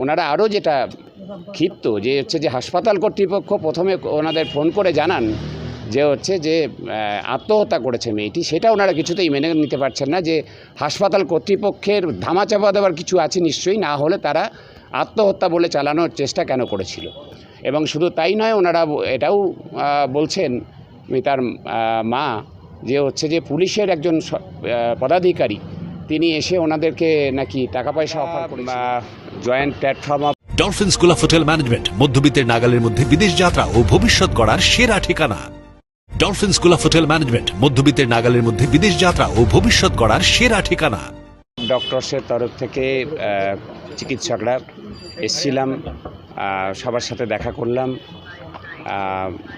ওনারা আরও যেটা ক্ষিপ্ত যে হচ্ছে যে হাসপাতাল কর্তৃপক্ষ প্রথমে ওনাদের ফোন করে জানান যে হচ্ছে যে আত্মহত্যা করেছে মেয়েটি। সেটা ওনারা কিছুতেই মেনে নিতে পারছেন না যে হাসপাতাল কর্তৃপক্ষের ধামাচাপা দেওয়ার কিছু আছে নিশ্চয়ই, না হলে তারা আত্মহত্যা বলে চালানোর চেষ্টা কেন করেছিল। এবং শুধু তাই নয়, ওনারা এটাও বলছেন মিতার মা, যে হচ্ছে যে পুলিশের একজন পদাধিকারী তিনি এসে ওনাদেরকে নাকি টাকা পয়সা অফার করে joint platform of Dolphin school of hotel management মধ্যবিত্তের নাগালের মধ্যে বিদেশ যাত্রা ও ভবিষ্যৎ গড়ার সেরা ঠিকানা। Dolphin School of Hotel Management মধ্যবিত্তের নাগালের মধ্যে বিদেশ যাত্রা ও ভবিষ্যৎ গড়ার সেরা ঠিকানা। ডক্টরসের তরফ থেকে চিকিৎসকরা এসছিলাম সবার সাথে দেখা করলাম।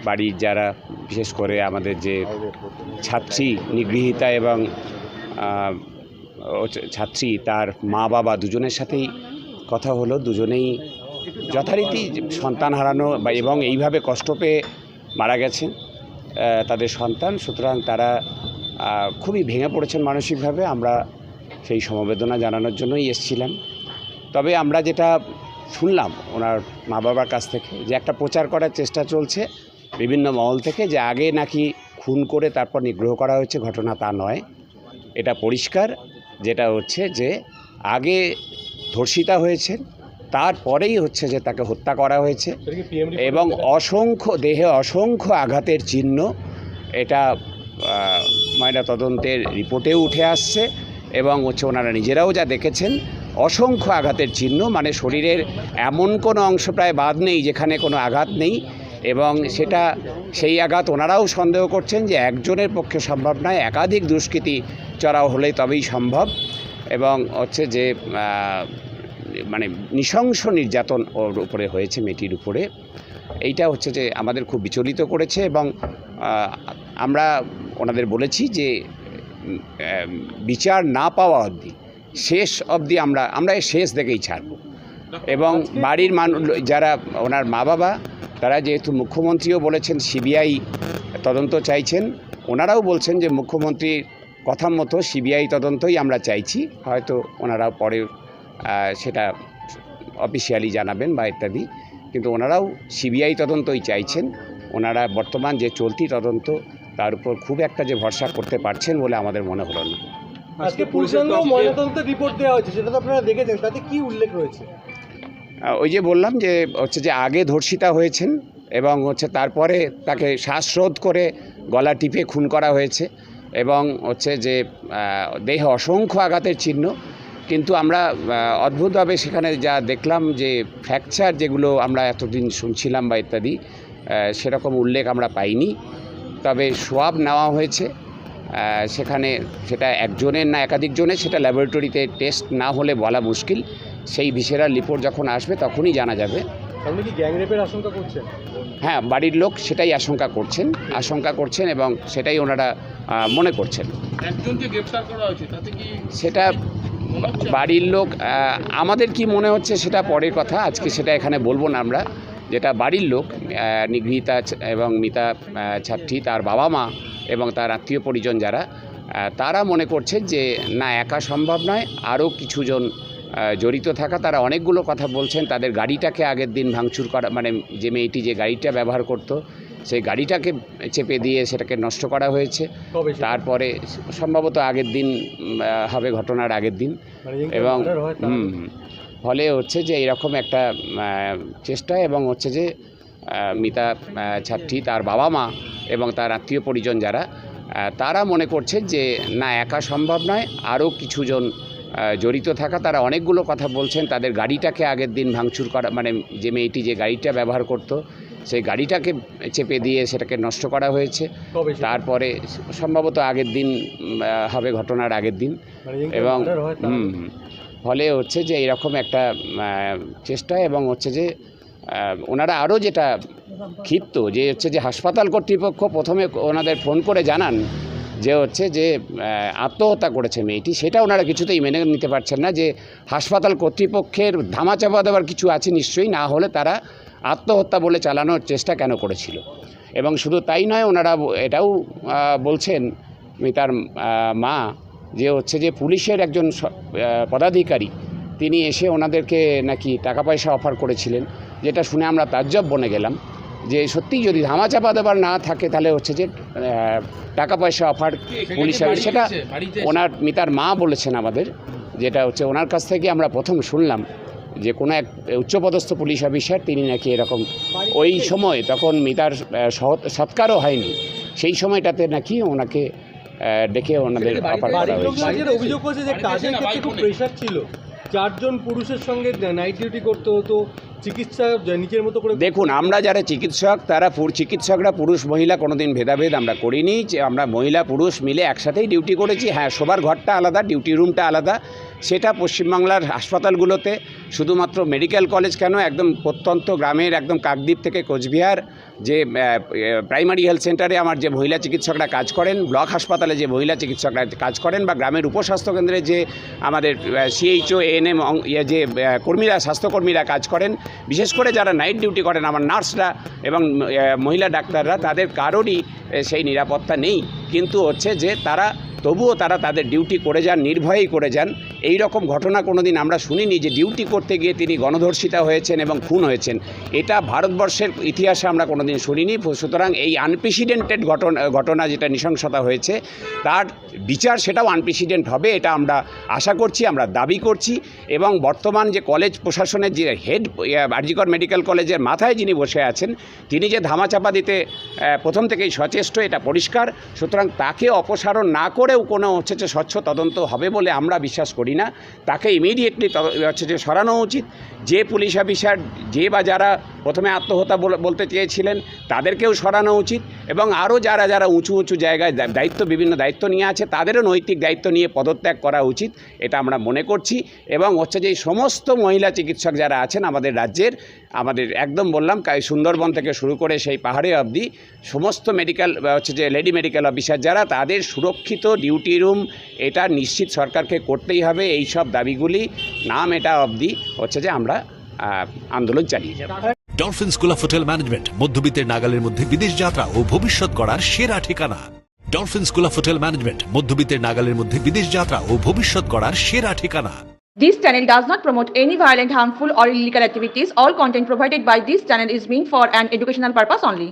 বাড়ির যারা বিশেষ করে আমাদের যে ছাত্রী নিগৃহীতা এবং ছাত্রী তার মা বাবা দুজনের সাথেই কথা হলো দুজনেই যথারীতি সন্তান হারানো বা এবং এইভাবে কষ্ট পেয়ে মারা আহ, তাদের সন্তান। সুতরাং তারা খুবই ভেঙে পড়েছেন মানসিকভাবে। আমরা সেই সমবেদনা জানানোর জন্যই এসছিলাম। তবে আমরা যেটা শুনলাম ওনার মা বাবার কাছ থেকে যে একটা প্রচার করার চেষ্টা চলছে বিভিন্ন মহল থেকে যে আগে নাকি খুন করে তারপর নিগ্রহ করা হয়েছে ঘটনা তা নয়। এটা পরিষ্কার। যেটা হচ্ছে যে আগে ধর্ষিতা হয়েছে তারপরেই হচ্ছে যে তাকে হত্যা করা হয়েছে এবং অসংখ্য দেহে অসংখ্য আঘাতের চিহ্ন এটা ময়না তদন্তের রিপোর্টেও উঠে আসছে এবং হচ্ছে ওনারা নিজেরাও যা দেখেছেন অসংখ্য আঘাতের চিহ্ন মানে শরীরের এমন কোনো অংশ প্রায় বাদ নেই যেখানে কোনো আঘাত নেই। এবং সেটা সেই আঘাত ওনারাও সন্দেহ করছেন যে একজনের পক্ষে সম্ভব নয় একাধিক দুষ্কৃতি চড়াও হলে তবেই সম্ভব এবং হচ্ছে যে মানে নৃশংস নির্যাতন ওর উপরে হয়েছে মেয়েটির উপরে। এইটা হচ্ছে যে আমাদের খুব বিচলিত করেছে এবং আমরা ওনাদের বলেছি যে বিচার না পাওয়া অবধি শেষ অবধি আমরা আমরা শেষ দেখেই ছাড়ব। এবং বাড়ির মানুষ যারা ওনার মা বাবা তারা যেহেতু মুখ্যমন্ত্রীও বলেছেন সিবিআই তদন্ত চাইছেন ওনারাও বলছেন যে মুখ্যমন্ত্রীর কথা মতো সিবিআই তদন্তই আমরা চাইছি। হয়তো ওনারা পরে সেটা অফিসিয়ালি জানাবেন বা ইত্যাদি কিন্তু ওনারাও সিবিআই তদন্তই চাইছেন। ওনারা বর্তমান যে চলতি তদন্ত তার উপর খুব একটা যে ভরসা করতে পারছেন বলে আমাদের মনে হলো না। আজকে পূর্ণাঙ্গ ময়নাতদন্তের রিপোর্ট দেওয়া হয়েছে সেটা তো আপনারা দেখেছেন তাতে কি উল্লেখ রয়েছে? ওই যে বললাম যে হচ্ছে যে আগে ধর্ষিতা হয়েছেন এবং হচ্ছে তারপরে তাকে শ্বাসরোধ করে গলা টিপে খুন করা হয়েছে এবং হচ্ছে যে দেহে অসংখ্য আঘাতের চিহ্ন। কিন্তু আমরা অদ্ভুতভাবে সেখানে যা দেখলাম যে ফ্র্যাকচার যেগুলো আমরা এতদিন শুনছিলাম বা ইত্যাদি সেরকম উল্লেখ আমরা পাইনি। তবে সোয়াব নেওয়া হয়েছে সেখানে সেটা একজনের না একাধিক জনের সেটা ল্যাবরেটরিতে টেস্ট না হলে বলা মুশকিল। সেই ভিসেরাল রিপোর্ট যখন আসবে তখনই জানা যাবে। আপনি কি গ্যাং রেপের আশঙ্কা করছেন? হ্যাঁ বাড়ির লোক সেটাই আশঙ্কা করছেন আশঙ্কা করছেন এবং সেটাই ওনারা মনে করছেন। একজনকে গ্রেফতার করা হয়েছে তাতে কি সেটা বাড়ির লোক আমাদের কি মনে হচ্ছে সেটা পরের কথা আজকে সেটা এখানে বলব না আমরা। যেটা বাড়ির লোক নিগৃহীতা এবং মিতা ছাত্রী তার বাবা মা এবং তার আত্মীয় পরিজন যারা তারা মনে করছে যে না একা সম্ভব নয়। আরও কিছুজন জড়িত থাকা তারা অনেকগুলো কথা বলছেন। তাদের গাড়িটাকে আগের দিন ভাঙচুর করা মানে যে মেয়েটি যে গাড়িটা ব্যবহার করত সেই গাড়িটাকে চেপে দিয়ে সেটাকে নষ্ট করা হয়েছে। তারপরে সম্ভবত আগের দিন হবে ঘটনার আগের দিন। মানে এবং। ফলে হচ্ছে যে এরকম একটা চেষ্টা এবং হচ্ছে যে মিতা ছাত্রী তার বাবা মা এবং তার আত্মীয় পরিজন যারা তারা মনে করছে যে না একা সম্ভব নয়। আরও কিছুজন জড়িত থাকা তারা অনেকগুলো কথা বলছেন। তাদের গাড়িটাকে আগের দিন ভাঙচুর করা মানে যে মেয়েটি যে গাড়িটা ব্যবহার করত সেই গাড়িটাকে চেপে দিয়ে সেটাকে নষ্ট করা হয়েছে। তারপরে সম্ভবত আগের দিন হবে ঘটনার আগের দিন। মানে এবং। ফলে হচ্ছে যে এরকম একটা চেষ্টা এবং হচ্ছে যে ওনারা আরও যেটা ক্ষিপ্ত যে হচ্ছে যে হাসপাতাল কর্তৃপক্ষ প্রথমে ওনাদের ফোন করে জানান যে হচ্ছে যে আত্মহত্যা করেছে মেয়েটি, সেটা ওনারা কিছুতেই মেনে নিতে পারছেন না যে, হাসপাতাল কর্তৃপক্ষের ধামাচাপা দেওয়ার কিছু আছে নিশ্চয়ই, না হলে তারা আত্মহত্যা বলে চালানোর চেষ্টা কেন করেছিল? এবং শুধু তাই নয়, ওনারা এটাও বলছেন মিতার মা, যে হচ্ছে যে পুলিশের একজন পদাধিকারী, তিনি এসে ওনাদেরকে নাকি টাকা পয়সা অফার করেছিলেন, যেটা শুনে আমরা তাজ্জব বনে গেলাম। যে সত্যিই যদি ধামাচাপা দেবার না থাকে তাহলে হচ্ছে যে টাকা পয়সা অফার পুলিশ সেটা। ওনার মিতার মা বলেছেন আমাদের যেটা হচ্ছে ওনার কাছ থেকে আমরা প্রথম শুনলাম যে কোনো এক উচ্চপদস্থ পুলিশ অফিসার তিনি নাকি এরকম ওই সময় তখন মিতার সৎকারও হয়নি। সেই সময়টাতে নাকি ওনাকে ডেকে ওনাদের অফার করা হয়েছে। অভিযোগ করেছে যে কাজের ক্ষেত্রে খুব প্রেশার ছিল। চারজন পুরুষের সঙ্গে নাইট ডিউটি করতে হতো। চিকিৎসা নিজের মতো করে দেখুন, আমরা যারা চিকিৎসক, তারা চিকিৎসকরা, পুরুষ, মহিলা কোনোদিন ভেদাভেদ আমরা করিনি। আমরা মহিলা, পুরুষ মিলে একসাথেই ডিউটি করেছি। হ্যাঁ সবার ঘরটা আলাদা, ডিউটি রুমটা আলাদা। সেটা পশ্চিমবাংলার হাসপাতালগুলোতে, শুধুমাত্র মেডিকেল কলেজ কেন? একদম প্রত্যন্ত গ্রামের একদম কাকদ্বীপ থেকে কোচবিহার যে প্রাইমারি হেলথ সেন্টারে আমার যে মহিলা চিকিৎসকরা কাজ করেন, ব্লক হাসপাতালে যে মহিলা চিকিৎসকরা কাজ করেন বা গ্রামের উপস্বাস্থ্য কেন্দ্রে যে আমাদের সিএইচও এএনএম ইয়ে যে কর্মীরা, স্বাস্থ্যকর্মীরা কাজ করেন, বিশেষ করে যারা নাইট ডিউটি করেন, আমার নার্সরা এবং মহিলা ডাক্তাররা, তাদের কারোরই সেই নিরাপত্তা নেই। কিন্তু হচ্ছে যে তারা, তবুও তারা তাদের ডিউটি করে যান, নির্ভয়েই করে যান। এই রকম ঘটনা কোনোদিন আমরা শুনিনি যে ডিউটি করতে গিয়ে তিনি গণধর্ষিতা হয়েছেন এবং খুন হয়েছেন। এটা ভারতবর্ষের ইতিহাসে আমরা কোনোদিন শুনিনি। সুতরাং এই আনপ্রেসিডেন্টেড ঘটনা ঘটনা যেটা নৃশংসতা হয়েছে, তার বিচার সেটাও আনপ্রেসিডেন্ট হবে, এটা আমরা আশা করছি, আমরা দাবি করছি। এবং বর্তমান যে কলেজ প্রশাসনের যে হেড আরজিকর মেডিকেল কলেজের মাথায় যিনি বসে আছেন, তিনি যে ধামাচাপা দিতে প্রথম থেকেই সচেষ্ট এটা পরিষ্কার। সুতরাং তাকে অপসারণ না করেও কোনো হচ্ছে যে স্বচ্ছ তদন্ত হবে বলে আমরা বিশ্বাস করি না। তাকে ইমিডিয়েটলি হচ্ছে যে সরানো উচিত। যে পুলিশ অফিসার, যে বা যারা প্রথমে আত্মহত্যা বলে- বলতে চেয়েছিলেন, তাদেরকেও সরানো উচিত এবং আরও যারা যারা উঁচু উঁচু জায়গায় দায়িত্ব, বিভিন্ন দায়িত্ব নিয়ে আছে, তাদেরও নৈতিক দায়িত্ব নিয়ে পদত্যাগ করা উচিত, এটা আমরা মনে করছি। এবং হচ্ছে যে সমস্ত মহিলা চিকিৎসক যারা আছেন আমাদের রাজ্যের, আমাদের একদম বললাম সুন্দরবন থেকে শুরু করে সেই পাহাড়ে অবধি সমস্ত মেডিকেল হচ্ছে যে লেডি মেডিকেল অফিসার যারা তাদের সুরক্ষিত ডিউটি রুম এটা নিশ্চিত সরকারকে করতেই হবে এই সব দাবিগুলি নাম এটা অবধি হচ্ছে যে আমরা আহ, আন্দোলন চালিয়ে যাব Dolphin school of hotel management মধ্যবিত্তের নাগালের মধ্যে বিদেশ যাত্রা ও ভবিষ্যৎ গড়ার সেরা ঠিকানা Dolphin School of Hotel Management মধ্যবিত্তের নাগালের মধ্যে বিদেশ যাত্রা ও ভবিষ্যৎ গড়ার সেরা ঠিকানা This channel does not promote any violent, harmful, or illegal activities. All content provided by this channel is meant for an educational purpose only.